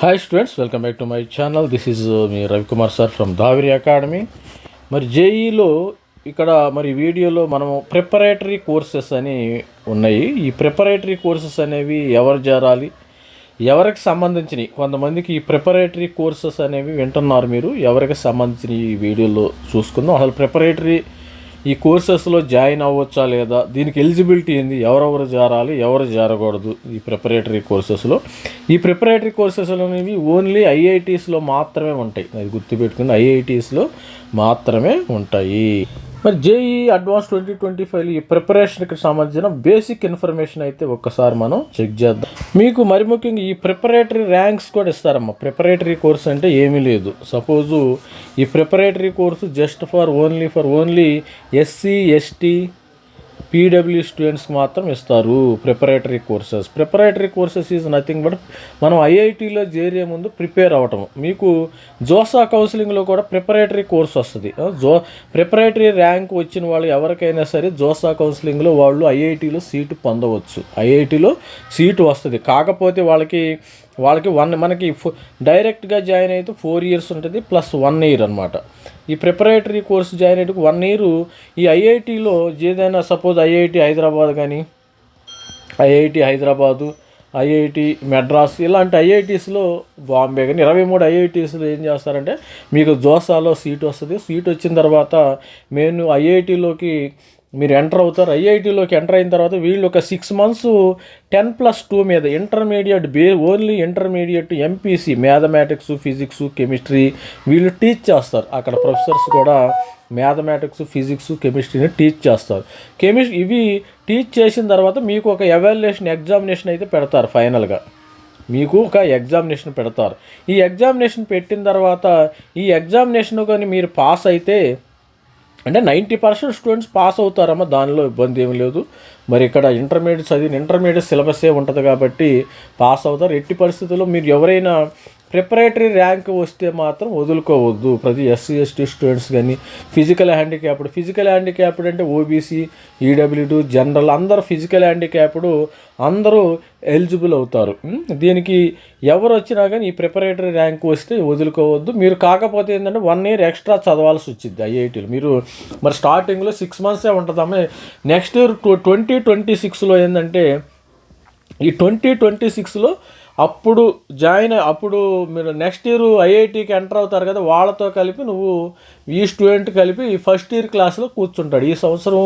Hi students welcome back to my channel this is me Ravikumar sir from Daviri academy మరి జేఈలో ఇక్కడ మరి వీడియోలో మనము ప్రిపరేటరీ కోర్సెస్ అని ఉన్నాయి. ఈ ప్రిపరేటరీ కోర్సెస్ అనేవి ఎవరు చేరాలి ఎవరికి సంబంధించినవి కొంతమందికి ఈ ప్రిపరేటరీ కోర్సెస్ అనేవి వింటున్నారు మీరు. ఎవరికి సంబంధించిన ఈ వీడియోలో చూసుకుందాం. అసలు ప్రిపరేటరీ ఈ కోర్సెస్లో జాయిన్ అవ్వచ్చా లేదా? దీనికి ఎలిజిబిలిటీ ఏంది? ఎవరెవరు చేరాలి ఎవరు చేరకూడదు ఈ ప్రిపరేటరీ కోర్సెస్లో. ఈ ప్రిపరేటరీ కోర్సెస్ అనేవి ఓన్లీ ఐఐటీస్లో మాత్రమే ఉంటాయి. అది గుర్తుపెట్టుకుని ఐఐటీస్లో మాత్రమే ఉంటాయి. మరి JEE advance twenty twenty five ఈ ప్రిపరేషన్కి సంబంధించిన బేసిక్ ఇన్ఫర్మేషన్ అయితే ఒక్కసారి మనం చెక్ చేద్దాం. మీకు మరి ముఖ్యంగా ఈ ప్రిపరేటరీ ర్యాంక్స్ కూడా ఇస్తారమ్మా. ప్రిపరేటరీ కోర్స్ అంటే ఏమీ లేదు. సపోజు ఈ preparatory course just for only for only SC ST PW స్టూడెంట్స్కి మాత్రం ఇస్తారు preparatory courses preparatory courses is nothing but మనం ఐఐటీలో చేరే ముందు ప్రిపేర్ అవ్వటం మీకు జోసా కౌన్సిలింగ్లో కూడా ప్రిపరేటరీ కోర్స్ వస్తుంది. జో ప్రిపరేటరీ ర్యాంక్ వచ్చిన వాళ్ళు ఎవరికైనా సరే జోసా కౌన్సిలింగ్లో వాళ్ళు ఐఐటీలో సీటు పొందవచ్చు. ఐఐటీలో సీటు వస్తుంది. కాకపోతే వాళ్ళకి వాళ్ళకి వన్ మనకి ఫో డైరెక్ట్గా జాయిన్ అయితే ఫోర్ ఇయర్స్ ఉంటుంది ప్లస్ వన్ ఇయర్ అనమాట ఈ ప్రిపరేటరీ కోర్స్ జాయిన్ అయ్యేందుకు వన్ ఇయర్ ఈ ఐఐటీలో ఏదైనా సపోజ్ ఐఐటి హైదరాబాద్ కానీ ఐఐటి హైదరాబాదు ఐఐటి మెడ్రాస్ ఇలాంటి ఐఐటీస్లో బాంబే కానీ ఇరవై మూడు ఐఐటీస్లో ఏం చేస్తారంటే మీకు జోసాలో సీట్ వస్తుంది. సీట్ వచ్చిన తర్వాత నేను ఐఐటీలోకి మీరు ఎంటర్ అవుతారు. ఐఐటీలోకి ఎంటర్ అయిన తర్వాత వీళ్ళు ఒక six months ten plus two మీద ఇంటర్మీడియట్ బే only intermediate MPC mathematics physics chemistry వీళ్ళు టీచ్ చేస్తారు. అక్కడ ప్రొఫెసర్స్ కూడా మ్యాథమెటిక్స్ ఫిజిక్స్ కెమిస్ట్రీని టీచ్ చేస్తారు. కెమిస్ట్ ఇవి టీచ్ చేసిన తర్వాత మీకు ఒక ఎవాల్యుయేషన్ ఎగ్జామినేషన్ అయితే పెడతారు ఫైనల్గా మీకు ఒక ఎగ్జామినేషన్ పెడతారు. ఈ ఎగ్జామినేషన్ పెట్టిన తర్వాత ఈ ఎగ్జామినేషన్ కానీ మీరు పాస్ అయితే అంటే నైంటీ పర్సెంట్ స్టూడెంట్స్ పాస్ అవుతారమ్మా దానిలో ఇబ్బంది ఏమి లేదు. మరి ఇక్కడ ఇంటర్మీడియట్ చదివిన ఇంటర్మీడియట్ సిలబసే ఉంటుంది కాబట్టి పాస్ అవుతారు. ఎట్టి పరిస్థితుల్లో మీరు ఎవరైనా ప్రిపరేటరీ ర్యాంక్ వస్తే మాత్రం వదులుకోవద్దు. ప్రతి ఎస్సీ ఎస్టీ స్టూడెంట్స్ కానీ ఫిజికల్ హ్యాండిక్యాప్డ్ ఫిజికల్ హ్యాండిక్యాప్డ్ అంటే ఓబీసీ ఈడబ్ల్యూడు జనరల్ అందరూ ఫిజికల్ హ్యాండిక్యాప్డ్ అందరూ ఎలిజిబుల్ అవుతారు. దీనికి ఎవరు వచ్చినా కానీ ఈ ప్రిపరేటరీ ర్యాంక్ వస్తే వదులుకోవద్దు. మీరు కాకపోతే ఏంటంటే వన్ ఇయర్ ఎక్స్ట్రా చదవాల్సి వచ్చింది ఐఐటీలో. మీరు మరి స్టార్టింగ్లో సిక్స్ మంత్సే ఉంటుందమ్మ. నెక్స్ట్ ఇయర్ ట్వంటీ ట్వంటీ సిక్స్లో ఏంటంటే ఈ ట్వంటీ ట్వంటీ సిక్స్లో అప్పుడు జాయిన్ అప్పుడు మీరు నెక్స్ట్ ఇయర్ ఐఐటికి ఎంటర్ అవుతారు కదా వాళ్ళతో కలిపి నువ్వు ఈ స్టూడెంట్ కలిపి ఈ ఫస్ట్ ఇయర్ క్లాస్లో కూర్చుంటాడు. ఈ సంవత్సరం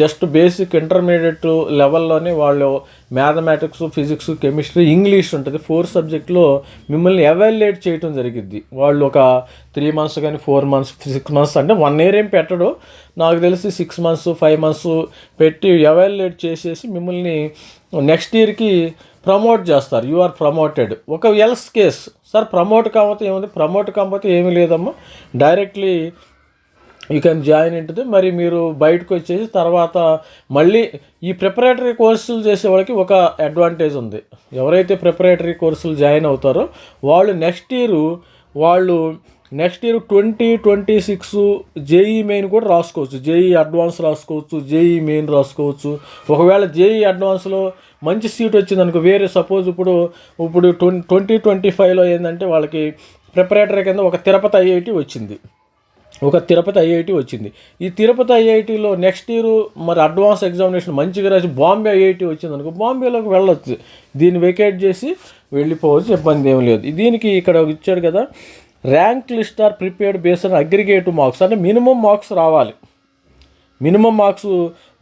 జస్ట్ బేసిక్ ఇంటర్మీడియట్ లెవెల్లోనే వాళ్ళు మ్యాథమెటిక్స్ ఫిజిక్స్ కెమిస్ట్రీ ఇంగ్లీష్ ఉంటుంది. ఫోర్ సబ్జెక్ట్లో మిమ్మల్ని ఎవాల్యుయేట్ చేయటం జరిగిద్ది. వాళ్ళు ఒక త్రీ మంత్స్ కానీ ఫోర్ మంత్స్ సిక్స్ మంత్స్ అంటే వన్ ఇయర్ ఏం పెట్టడు. నాకు తెలిసి సిక్స్ మంత్స్ ఫైవ్ మంత్స్ పెట్టి ఎవాల్యుయేట్ చేసేసి మిమ్మల్ని నెక్స్ట్ ఇయర్కి ప్రమోట్ చేస్తారు. You are promoted. ఒక ఎల్స్ కేస్. సార్ ప్రమోట్ కాకపోతే ఏముంది? ప్రమోట్ కాకపోతే ఏమీ లేదమ్మా. డైరెక్ట్లీ యూ కెన్ జాయిన్ ఉంటుంది మరి మీరు బయటకు వచ్చేసి తర్వాత మళ్ళీ ఈ ప్రిపరేటరీ కోర్సులు చేసే వాళ్ళకి ఒక అడ్వాంటేజ్ ఉంది. ఎవరైతే ప్రిపరేటరీ కోర్సులు జాయిన్ అవుతారో వాళ్ళు నెక్స్ట్ ఇయర్ వాళ్ళు next year twenty twenty six JEE main కూడా రాసుకోవచ్చు. జేఈ అడ్వాన్స్ రాసుకోవచ్చు జేఈ మెయిన్ రాసుకోవచ్చు. ఒకవేళ జేఈ అడ్వాన్స్లో మంచి సీట్ వచ్చింది అనుకో. వేరే సపోజ్ ఇప్పుడు ఇప్పుడు ట్వంటీ ట్వంటీ ట్వంటీ ఫైవ్లో ఏంటంటే వాళ్ళకి ప్రిపరేటర్ కింద ఒక తిరుపతి ఐఐటి వచ్చింది. ఒక తిరుపతి ఐఐటి వచ్చింది. ఈ తిరుపతి ఐఐటిలో నెక్స్ట్ ఇయర్ మరి అడ్వాన్స్ ఎగ్జామినేషన్ మంచిగా రాసి బాంబే ఐఐటి వచ్చింది అనుకో బాంబేలోకి వెళ్ళొచ్చు. దీన్ని వెకేట్ చేసి వెళ్ళిపోవచ్చు ఇబ్బంది ఏం లేదు. దీనికి ఇక్కడ ఇచ్చాడు కదా rank list are prepared based aggregative marks అంటే మినిమం మార్క్స్ రావాలి. మినిమం మార్క్స్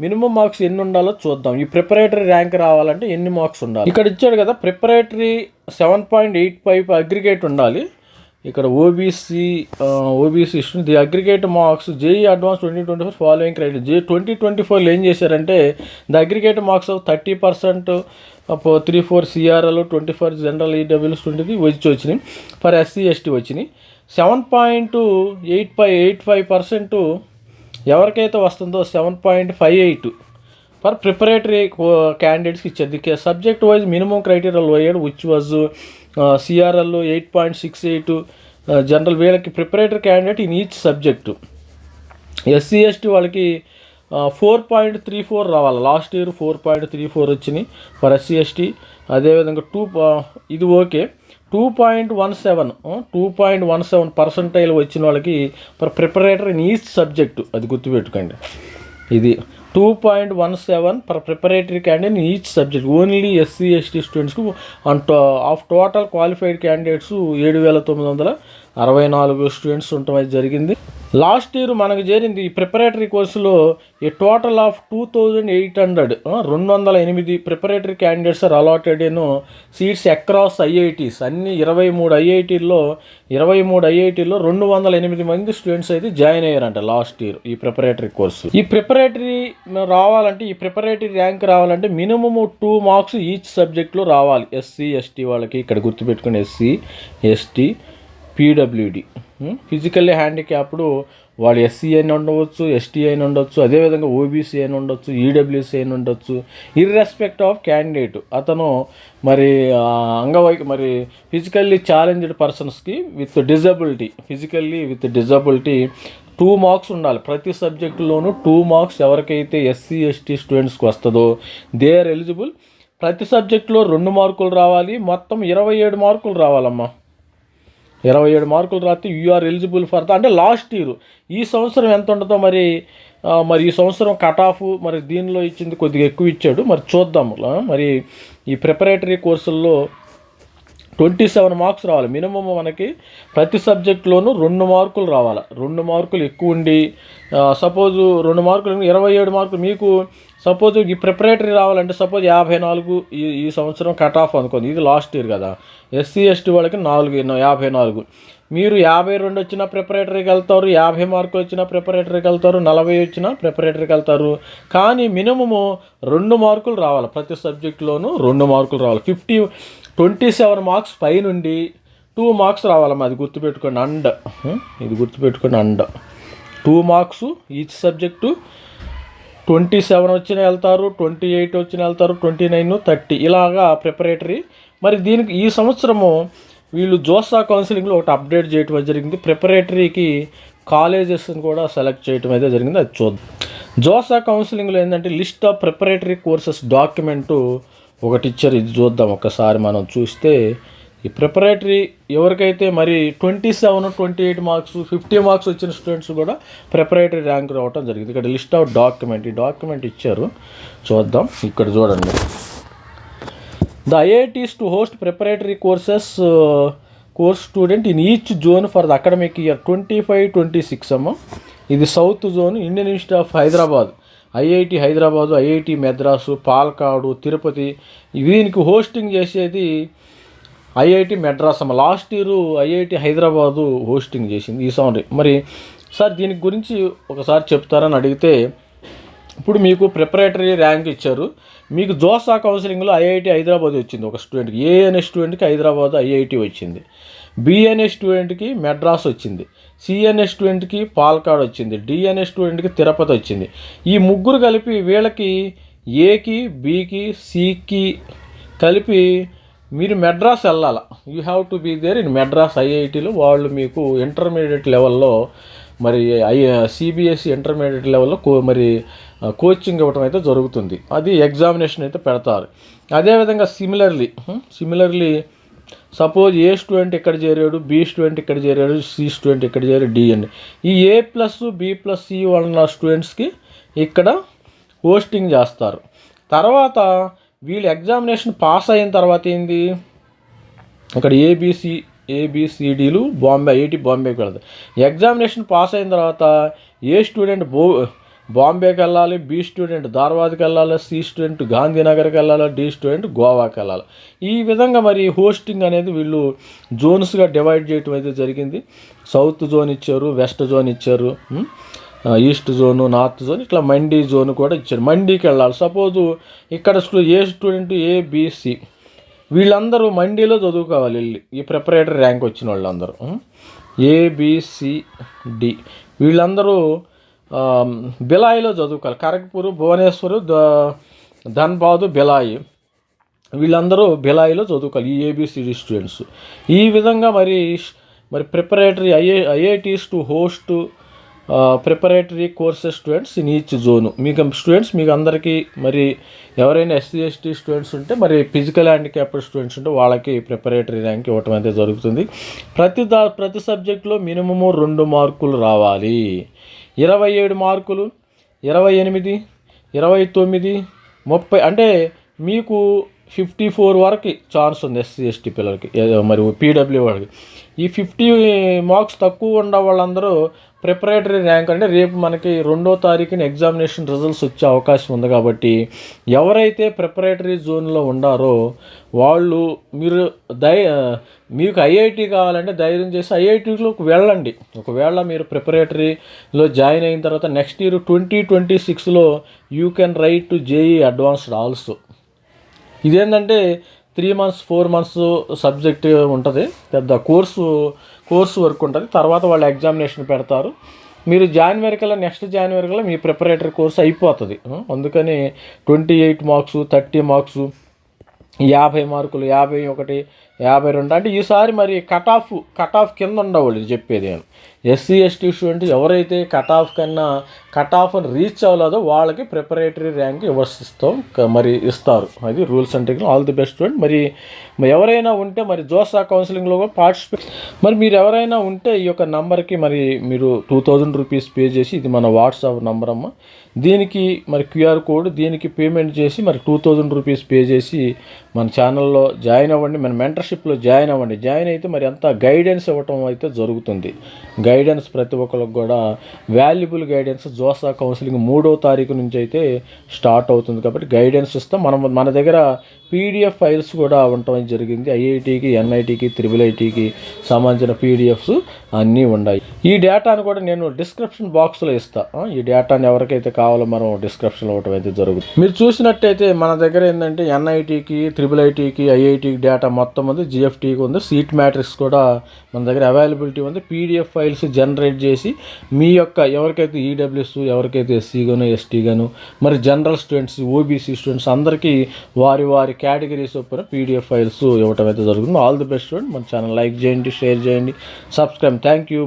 మినిమం మార్క్స్ ఎన్ని ఉండాలో చూద్దాం. ఈ ప్రిపరేటరీ ర్యాంక్ రావాలంటే ఎన్ని మార్క్స్ ఉండాలి? ఇక్కడ ఇచ్చాడు కదా preparatory seven point eight five aggregate ఉండాలి. ఇక్కడ ఓబీసీ ఓబీసీ ఇస్తుంది. The aggregate marks JEE advance twenty twenty four following criteria JEE twenty twenty ఫోర్లో ఏం చేశారంటే the aggregate marks thirty percent three four CRL twenty four general EWS ట్వంటీది వచ్చి వచ్చినాయి. For SC ST వచ్చినాయి. Seven point eight five eight five percent ఎవరికైతే వస్తుందో seven point five eight for preparatory క్యాండిడేట్స్కి ఇచ్చేది subject wise minimum criteria lower which was CRL eight point six eight general వీళ్ళకి preparatory candidate in each subject SC ST వాళ్ళకి four point three four రావాలి. Last year four point three four వచ్చినాయి. For SC ST అదేవిధంగా two ఇది okay two point one seven two point one seven percentile వచ్చిన వాళ్ళకి for preparatory in each subject అది గుర్తుపెట్టుకోండి. ఇది two point one seven per preparatory candidate in each subject only SC ST స్టూడెంట్స్కు on of total qualified candidates ఏడు వేల తొమ్మిది వందల అరవై నాలుగు స్టూడెంట్స్ ఉండటం అయితే జరిగింది. లాస్ట్ ఇయర్ మనకు చేరింది ఈ ప్రిపరేటరీ కోర్సులో a total of two thousand eight hundred రెండు వందల ఎనిమిది preparatory candidates are allotted in seats across IITs అన్ని ఇరవై మూడు ఐఐటీల్లో ఇరవై మూడు ఐఐటీల్లో రెండు వందల ఎనిమిది మంది స్టూడెంట్స్ అయితే జాయిన్ అయ్యారంట లాస్ట్ ఇయర్ ఈ ప్రిపరేటరీ కోర్సు ఈ ప్రిపరేటరీ రావాలంటే ఈ ప్రిపరేటరీ ర్యాంక్ రావాలంటే మినిమమ్ టూ మార్క్స్ ఈచ్ సబ్జెక్ట్లో రావాలి. ఎస్సీ ఎస్టీ వాళ్ళకి ఇక్కడ గుర్తుపెట్టుకుని SC ST PWD. Physically handicapped వాళ్ళు ఎస్సీ అయిన ఉండవచ్చు ఎస్టీ అయిన ఉండొచ్చు అదేవిధంగా ఓబీసీ అయిన ఉండొచ్చు ఈడబ్ల్యూసీ అయిన ఉండొచ్చు. ఇర్రెస్పెక్ట్ ఆఫ్ క్యాండిడేట్ అతను మరి అంగవై మరి ఫిజికల్లీ ఛాలెంజ్డ్ పర్సన్స్కి with disability physically with disability two marks ఉండాలి. ప్రతి సబ్జెక్టులోనూ టూ మార్క్స్ ఎవరికైతే ఎస్సీ ఎస్టీ స్టూడెంట్స్కి వస్తుందో దే ఆర్ ఎలిజిబుల్. ప్రతి సబ్జెక్టులో రెండు మార్కులు రావాలి. మొత్తం ఇరవై ఏడు మార్కులు రావాలమ్మా. ఇరవై ఏడు మార్కులు రాస్తే you are eligible for the అంటే లాస్ట్ ఇయర్ ఈ సంవత్సరం ఎంత ఉండదో మరి మరి ఈ సంవత్సరం కట్ ఆఫ్ మరి దీనిలో ఇచ్చింది కొద్దిగా ఎక్కువ ఇచ్చాడు. మరి చూద్దాము మరి ఈ ప్రిపరేటరీ కోర్సుల్లో ట్వంటీ సెవెన్ మార్క్స్ రావాలి. మినిమం మనకి ప్రతి సబ్జెక్టులోనూ రెండు మార్కులు రావాలి. రెండు మార్కులు ఎక్కువ ఉండి సపోజ్ రెండు మార్కులు ఇరవై ఏడు మార్కులు మీకు సపోజ్ ఈ ప్రిపరేటరీ రావాలంటే సపోజ్ యాభై నాలుగు ఈ ఈ సంవత్సరం కట్ ఆఫ్ అనుకోండి. ఇది లాస్ట్ ఇయర్ కదా. ఎస్సీ ఎస్టీ వాళ్ళకి నాలుగు యాభై నాలుగు. మీరు యాభై రెండు వచ్చిన ప్రిపరేటరీకి వెళ్తారు యాభై మార్కులు వచ్చిన ప్రిపరేటరీకి వెళ్తారు నలభై వచ్చిన ప్రిపరేటరీకి వెళ్తారు. కానీ మినిమము రెండు మార్కులు రావాలి. ప్రతి సబ్జెక్టులోనూ రెండు మార్కులు రావాలి. ఫిఫ్టీ ట్వంటీ సెవెన్ మార్క్స్ పైనుండి టూ మార్క్స్ రావాలమ్మా అది గుర్తుపెట్టుకోండి అండ్. ఇది గుర్తుపెట్టుకోండి and. Two marks each subject twenty seven వచ్చిన వెళ్తారు ట్వంటీ ఎయిట్ వచ్చిన వెళ్తారు ట్వంటీ నైన్ థర్టీ. ఇలాగా ప్రిపరేటరీ. మరి దీనికి ఈ సంవత్సరము వీళ్ళు జోసా కౌన్సిలింగ్లో ఒకటి అప్డేట్ చేయటం జరిగింది. ప్రిపరేటరీకి కాలేజెస్ని కూడా సెలెక్ట్ చేయటం అయితే జరిగింది. అది చూద్దాం. జోసా కౌన్సిలింగ్లో ఏంటంటే list of preparatory courses document ఒకటి ఇచ్చారు ఇది చూద్దాం ఒకసారి మనం చూస్తే ఈ ప్రిపరేటరీ ఎవరికైతే మరి twenty seven twenty eight marks fifty marks వచ్చిన స్టూడెంట్స్ కూడా ప్రిపరేటరీ ర్యాంక్ రావటం జరిగింది. ఇక్కడ లిస్ట్ ఆఫ్ డాక్యుమెంట్ ఈ డాక్యుమెంట్ ఇచ్చారు. చూద్దాం ఇక్కడ చూడండి. The IITs to host preparatory courses course student in each zone for the academic year twenty five twenty six అమ్మ. ఇది south zone Indian institute of Hyderabad IIT Hyderabad IIT Madras Palakkad Tirupati దీనికి hosting చేసేది IIT Madras అమ్మ. Last year IIT Hyderabad hosting చేసింది ఈ sound. మరి sir దీని గురించి ఒకసారి చెప్తారని అడిగితే ఇప్పుడు మీకు ప్రిపరేటరీ ర్యాంక్ ఇచ్చారు. మీకు జోసా కౌన్సిలింగ్లో ఐఐటి హైదరాబాద్ వచ్చింది. ఒక స్టూడెంట్కి ఏ అనే స్టూడెంట్కి హైదరాబాద్ ఐఐటి వచ్చింది. బిఎన్ఏ స్టూడెంట్కి మెడ్రాస్ వచ్చింది. సిఎన్ఏ స్టూడెంట్కి పాల్కాడ్ వచ్చింది. డిఎన్ఏ స్టూడెంట్కి తిరుపతి వచ్చింది. ఈ ముగ్గురు కలిపి వీళ్ళకి ఏకి బీకి సికి కలిపి మీరు మెడ్రాస్ వెళ్ళాల. You have to be there in Madras ఐఐటీలో వాళ్ళు మీకు ఇంటర్మీడియట్ లెవెల్లో మరి ఐ సిబిఎస్ఈ ఇంటర్మీడియట్ లెవెల్లో కో మరి కోచింగ్ ఇవ్వటం అయితే జరుగుతుంది. అది ఎగ్జామినేషన్ అయితే పెడతారు. అదేవిధంగా similarly similarly hm, suppose a student ఇక్కడ చేరాడు బి స్టూడెంట్ ఇక్కడ చేరాడు సి స్టూడెంట్ ఇక్కడ చేరాడు డి అండి. ఈ A plus B plus C వాళ్ళ స్టూడెంట్స్కి ఇక్కడ హోస్టింగ్ చేస్తారు. తర్వాత వీళ్ళు ఎగ్జామినేషన్ పాస్ అయిన తర్వాత ఏంది? ఇక్కడ ఏబిసి ఏబిసిడీలు బాంబే ఐఐటి బాంబేకి వెళ్తాయి. ఎగ్జామినేషన్ పాస్ అయిన తర్వాత ఏ స్టూడెంట్ బో బాంబేకి వెళ్ళాలి బి స్టూడెంట్ ధార్వాద్కి వెళ్ళాలి సి స్టూడెంట్ గాంధీనగర్కి వెళ్ళాలి డి స్టూడెంట్ గోవాకి వెళ్ళాలి ఈ విధంగా మరి హోస్టింగ్ అనేది వీళ్ళు జోన్స్గా డివైడ్ చేయటం అయితే జరిగింది. సౌత్ జోన్ ఇచ్చారు వెస్ట్ జోన్ ఇచ్చారు ఈస్ట్ జోను నార్త్ జోన్ ఇట్లా మండీ జోన్ కూడా ఇచ్చారు. మండీకి వెళ్ళాలి సపోజు ఇక్కడ ఏ స్టూడెంట్ ఏ వీళ్ళందరూ మండీలో చదువుకోవాలి. వెళ్ళి ఈ ప్రిపరేటరీ ర్యాంక్ వచ్చిన వాళ్ళందరూ ఏబిసిడి వీళ్ళందరూ బిలాయిలో చదువుకోవాలి. ఖరగ్పూర్ భువనేశ్వర్ ద ధన్బాద్ బిలాయి. వీళ్ళందరూ బిలాయిలో చదువుకోవాలి. ఈ ఏబిసిడి స్టూడెంట్స్ ఈ విధంగా మరి మరి preparatory IA IITs to host preparatory courses students in each zone మీకు స్టూడెంట్స్ మీకు అందరికీ మరి ఎవరైనా ఎస్సీ ఎస్టీ స్టూడెంట్స్ ఉంటే మరి ఫిజికల్ హ్యాండిక్యాప్డ్ స్టూడెంట్స్ ఉంటే వాళ్ళకి ప్రిపరేటరీ ర్యాంక్ ఇవ్వటం అయితే జరుగుతుంది. ప్రతి దా ప్రతి సబ్జెక్టులో మినిమము రెండు మార్కులు రావాలి. ఇరవై ఏడు మార్కులు ఇరవై ఎనిమిది ఇరవై తొమ్మిది ముప్పై అంటే మీకు ఫిఫ్టీ ఫోర్ వరకు ఛాన్స్ ఉంది ఎస్సీ ఎస్టీ పిల్లలకి. మరి పీడబ్ల్యూ వాళ్ళకి. ఈ ఫిఫ్టీ మార్క్స్ తక్కువ ఉన్న వాళ్ళందరూ ప్రిపరేటరీ ర్యాంక్ అంటే రేపు మనకి రెండో తారీఖున ఎగ్జామినేషన్ రిజల్ట్స్ వచ్చే అవకాశం ఉంది కాబట్టి ఎవరైతే ప్రిపరేటరీ జోన్లో ఉండారో వాళ్ళు మీరు దై మీకు ఐఐటి కావాలంటే ధైర్యం చేసి ఐఐటీలోకి వెళ్ళండి. ఒకవేళ మీరు ప్రిపరేటరీలో జాయిన్ అయిన తర్వాత నెక్స్ట్ ఇయర్ ట్వంటీ ట్వంటీ సిక్స్లో you can write to JEE advanced also. ఇదేంటంటే three months four months subject ఉంటుంది. పెద్ద కోర్సు కోర్సు వర్క్ ఉంటుంది. తర్వాత వాళ్ళు ఎగ్జామినేషన్ పెడతారు. మీరు జనవరి కల్లా నెక్స్ట్ జనవరి కల్లా మీ ప్రిపరేటరీ కోర్స్ అయిపోతుంది. అందుకని twenty eight marks thirty marks యాభై మార్కులు యాభై ఒకటి యాభై రెండు అంటే ఈసారి మరి కట్ ఆఫ్ కట్ ఆఫ్ కింద ఉండవాళ్ళు చెప్పేది నేను. ఎస్సీ ఎస్టీ స్టూడెంట్ ఎవరైతే కట్ ఆఫ్ కన్నా కట్ ఆఫ్ అని రీచ్ అవ్వలేదో వాళ్ళకి ప్రిపరేటరీ ర్యాంక్ ఇవ్వస్తాం మరి ఇస్తారు. అది rules and all the best student మరి మరి ఎవరైనా ఉంటే మరి జోసా కౌన్సిలింగ్లో కూడా పార్టిసిపేట్ మరి మీరు ఎవరైనా ఉంటే ఈ యొక్క నంబర్కి మరి మీరు టూ థౌజండ్ రూపీస్ పే చేసి ఇది మన వాట్సాప్ నంబర్ అమ్మ. దీనికి మరి క్యూఆర్ కోడ్ దీనికి పేమెంట్ చేసి మరి టూ థౌజండ్ రూపీస్ పే చేసి మన ఛానల్లో జాయిన్ అవ్వండి మన మెంటర్షిప్లో జాయిన్ అవ్వండి. జాయిన్ అయితే మరి అంత గైడెన్స్ ఇవ్వటం అయితే జరుగుతుంది. గైడెన్స్ ప్రతి ఒక్కరికి కూడా వాల్యుబుల్ గైడెన్స్ జోసా కౌన్సిలింగ్ మూడో తారీఖు నుంచి అయితే స్టార్ట్ అవుతుంది కాబట్టి గైడెన్స్ ఇస్తాం. మనం మన దగ్గర పీడిఎఫ్ ఫైల్స్ కూడా ఉండటం జరిగింది. ఐఐటికి ఎన్ఐటికి త్రిబుల్ ఐటీకి సంబంధించిన పీడిఎఫ్స్ అన్నీ ఉన్నాయి. ఈ డేటాను కూడా నేను డిస్క్రిప్షన్ బాక్స్లో ఇస్తా. ఈ డేటాని ఎవరికైతే కావాలో మనం డిస్క్రిప్షన్లో ఇవ్వటం అయితే జరుగుతుంది. మీరు చూసినట్టయితే మన దగ్గర ఏంటంటే ఎన్ఐటికి త్రిబుల్ ఐటీకి ఐఐటికి డేటా మొత్తం ఉంది. జిఎఫ్టీకి ఉంది. సీట్ మ్యాట్రిక్స్ కూడా మన దగ్గర అవైలబిలిటీ ఉంది. పీడిఎఫ్ ఫైల్స్ జనరేట్ చేసి మీ యొక్క ఎవరికైతే ఈడబ్ల్యూఎస్ ఎవరికైతే ఎస్సీ గాను ఎస్టీ గాను మరి జనరల్ స్టూడెంట్స్ ఓబీసీ స్టూడెంట్స్ అందరికీ వారి వారికి కేటగిరీస్ చొప్పున పీడిఎఫ్ ఫైల్స్ ఇవ్వటం అయితే జరుగుతుంది. ఆల్ ది బెస్ట్ స్టూడెంట్ మన ఛానల్ లైక్ చేయండి షేర్ చేయండి సబ్స్క్రైబ్. Thank you